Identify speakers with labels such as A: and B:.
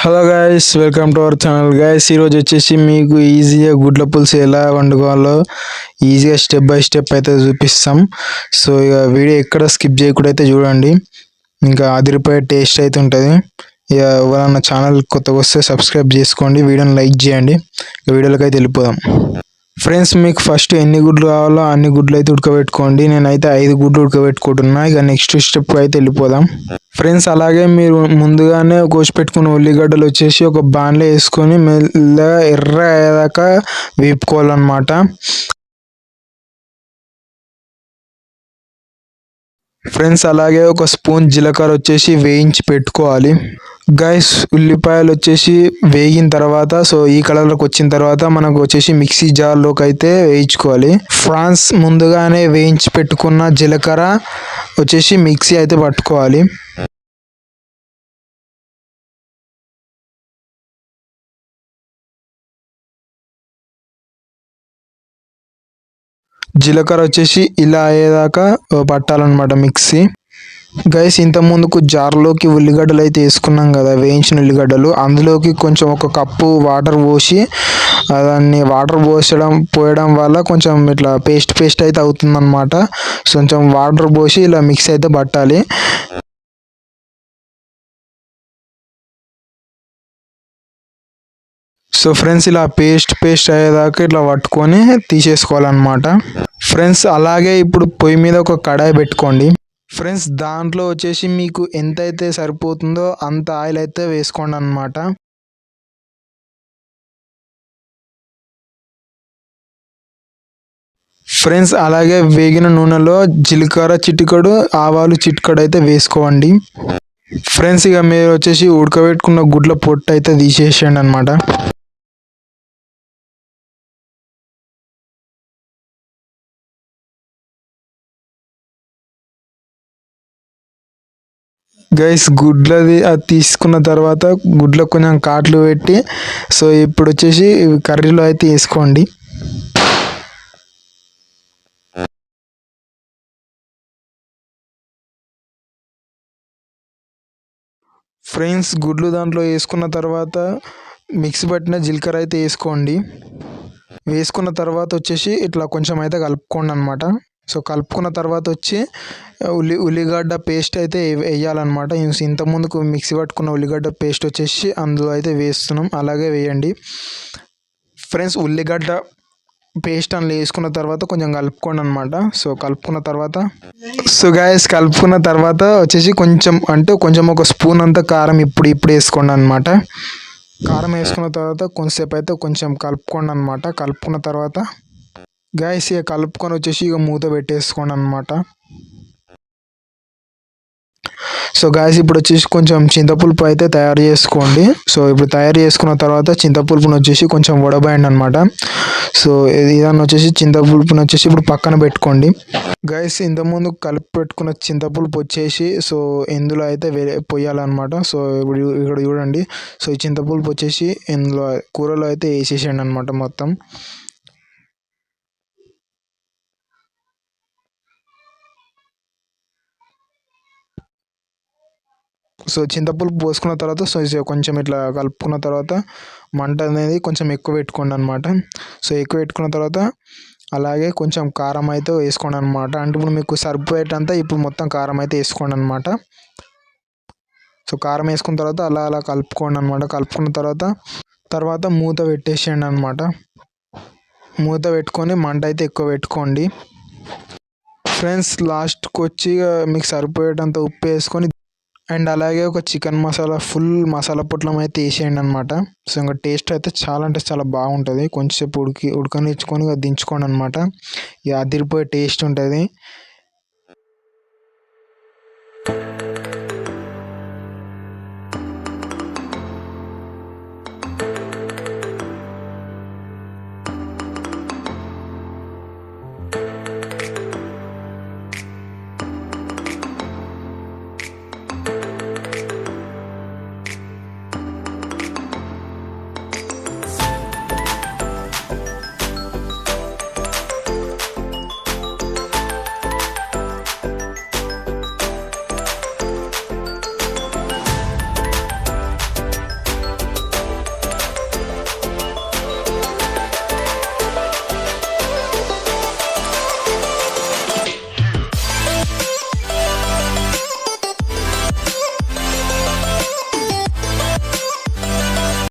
A: Hello guys welcome to our channel guys ఈరోజు వచ్చేసి మీకు ఈజీగా గుడ్ల పులుసు ఎలా వండుకోవాలో ఈజీగా స్టెప్ బై స్టెప్ అయితే చూపిస్తాం. సో ఇక వీడియో ఎక్కడ స్కిప్ చేయకుండా అయితే చూడండి. ఇంకా అదిరిపోయే టేస్ట్ అయితే ఉంటుంది. ఇక ఎవరన్నా ఛానల్ కొత్తగా వస్తే సబ్స్క్రైబ్ చేసుకోండి. వీడియోని లైక్ చేయండి. ఇక అయితే వెళ్ళిపోదాం. ఫ్రెండ్స్ మీకు ఫస్ట్ ఎన్ని గుడ్లు కావాలో అన్ని గుడ్లు అయితే ఉడకబెట్టుకోండి. నేనైతే ఐదు గుడ్లు ఉడకబెట్టుకుంటున్నా. ఇక నెక్స్ట్ స్టెప్ అయితే వెళ్ళిపోదాం. ఫ్రెండ్స్ అలాగే మీరు ముందుగానే కోసి పెట్టుకున్న ఉల్లిగడ్డలు వచ్చేసి ఒక బాన్లో వేసుకొని మెల్లగా ఎర్ర అయ్యేదాకా వేపుకోవాలన్నమాట. ఫ్రెండ్స్ అలాగే ఒక స్పూన్ జీలకర్ర వచ్చేసి వేయించి పెట్టుకోవాలి. గైస్ ఉల్లిపాయలు వచ్చేసి వేగిన తర్వాత సో ఈ కలర్లోకి వచ్చిన తర్వాత మనకు వచ్చేసి మిక్సీ జార్లోకి అయితే వేయించుకోవాలి. ఫ్రాన్స్ ముందుగానే వేయించి పెట్టుకున్న జీలకర్ర వచ్చేసి మిక్సీ అయితే పట్టుకోవాలి. జీలకర్ర వచ్చేసి ఇలా అయ్యేదాకా పట్టాలన్నమాట మిక్సీ. గైస్ ఇంత ముందుకు జార్లోకి ఉల్లిగడ్డలు అయితే వేసుకున్నాం కదా వేయించిన ఉల్లిగడ్డలు. అందులోకి కొంచెం ఒక కప్పు వాటర్ పోసి దాన్ని వాటర్ పోసడం పోయడం వల్ల కొంచెం ఇట్లా పేస్ట్ పేస్ట్ అయితే అవుతుందన్నమాట. కొంచెం వాటర్ పోసి ఇలా మిక్స్ అయితే పట్టాలి. సో ఫ్రెండ్స్ ఇలా పేస్ట్ పేస్ట్ అయ్యేదాకా ఇట్లా పట్టుకొని తీసేసుకోవాలన్నమాట. ఫ్రెండ్స్ అలాగే ఇప్పుడు పొయ్యి మీద ఒక కడాయి పెట్టుకోండి. ఫ్రెండ్స్ దాంట్లో వచ్చేసి మీకు ఎంత అయితే సరిపోతుందో అంత ఆయిల్ అయితే వేసుకోండి అనమాట ఫ్రెండ్స్ అలాగే వేగిన నూనెలో జీలకర్ర చిటికడు ఆవాలు చిటికడు అయితే వేసుకోండి. ఫ్రెండ్స్ ఇక మీరు వచ్చేసి ఉడకబెట్టుకున్న గుడ్ల పొట్టు అయితే తీసేసేయండి అనమాట గైస్ గుడ్లది అది తీసుకున్న తర్వాత గుడ్లకు కొంచెం కాట్లు పెట్టి సో ఇప్పుడు వచ్చేసి కర్రీలో అయితే వేసుకోండి. ఫ్రెండ్స్ గుడ్లు దాంట్లో వేసుకున్న తర్వాత మిక్సీ పట్టిన జీలకర్ర అయితే వేసుకోండి. వేసుకున్న తర్వాత వచ్చేసి ఇట్లా కొంచెం అయితే కలుపుకోండి అనమాట సో కలుపుకున్న తర్వాత వచ్చి ఉల్లి ఉల్లిగడ్డ పేస్ట్ అయితే వేయాలన్నమాట. ఇంత ముందుకు మిక్సీ పట్టుకున్న ఉల్లిగడ్డ పేస్ట్ వచ్చేసి అందులో అయితే వేస్తున్నాం. అలాగే వేయండి. ఫ్రెండ్స్ ఉల్లిగడ్డ పేస్ట్ అందులో వేసుకున్న తర్వాత కొంచెం కలుపుకోండి అనమాట సో కలుపుకున్న తర్వాత సో గాయస్ కలుపుకున్న తర్వాత వచ్చేసి కొంచెం అంటే కొంచెం ఒక స్పూన్ అంతా కారం ఇప్పుడు ఇప్పుడు వేసుకోండి అనమాట కారం వేసుకున్న తర్వాత కొంతసేపు అయితే కొంచెం కలుపుకోండి అనమాట కలుపుకున్న తర్వాత గాయస్ ఇక కలుపుకొని వచ్చేసి ఇక మూత పెట్టేసుకోండి అనమాట సో గాయస్ ఇప్పుడు వచ్చేసి కొంచెం చింతపులుపు అయితే తయారు చేసుకోండి. సో ఇప్పుడు తయారు చేసుకున్న తర్వాత చింతపులుపుని వచ్చేసి కొంచెం వడబాయండి అనమాట సో ఇదాన్ని వచ్చేసి చింతపులుపుని వచ్చేసి ఇప్పుడు పక్కన పెట్టుకోండి. గైస్ ఇంతకుముందు కలిపి పెట్టుకున్న చింతపులుపు వచ్చేసి సో ఇందులో అయితే వేరే పొయ్యాలన్నమాట. సో ఇప్పుడు ఇక్కడ చూడండి. సో ఈ చింతపులుపు వచ్చేసి ఇందులో కూరలో అయితే వేసేసేయండి అనమాట మొత్తం. సో చింతపులుపు పోసుకున్న తర్వాత సో కొంచెం ఇట్లా కలుపుకున్న తర్వాత మంట అనేది కొంచెం ఎక్కువ పెట్టుకోండి అనమాట సో ఎక్కువ పెట్టుకున్న తర్వాత అలాగే కొంచెం కారం అయితే వేసుకోండి అనమాట అంటే ఇప్పుడు మీకు సరిపోయేటంతా ఇప్పుడు మొత్తం కారం అయితే వేసుకోండి అనమాట సో కారం వేసుకున్న తర్వాత అలా అలా కలుపుకోండి అనమాట కలుపుకున్న తర్వాత తర్వాత మూత పెట్టేసేయండి అనమాట మూత పెట్టుకొని మంట అయితే ఎక్కువ పెట్టుకోండి. ఫ్రెండ్స్ లాస్ట్కి వచ్చి మీకు సరిపోయేటంత ఉప్పు వేసుకొని అండ్ అలాగే ఒక చికెన్ మసాలా ఫుల్ మసాలా పొట్లం అయితే వేసేయండి అనమాట సో ఇంకా టేస్ట్ అయితే చాలా అంటే చాలా బాగుంటుంది. కొంచెంసేపు ఉడికి ఉడకనిచ్చుకొని దించుకోండి అనమాట ఇక అదిరిపోయే టేస్ట్ ఉంటుంది.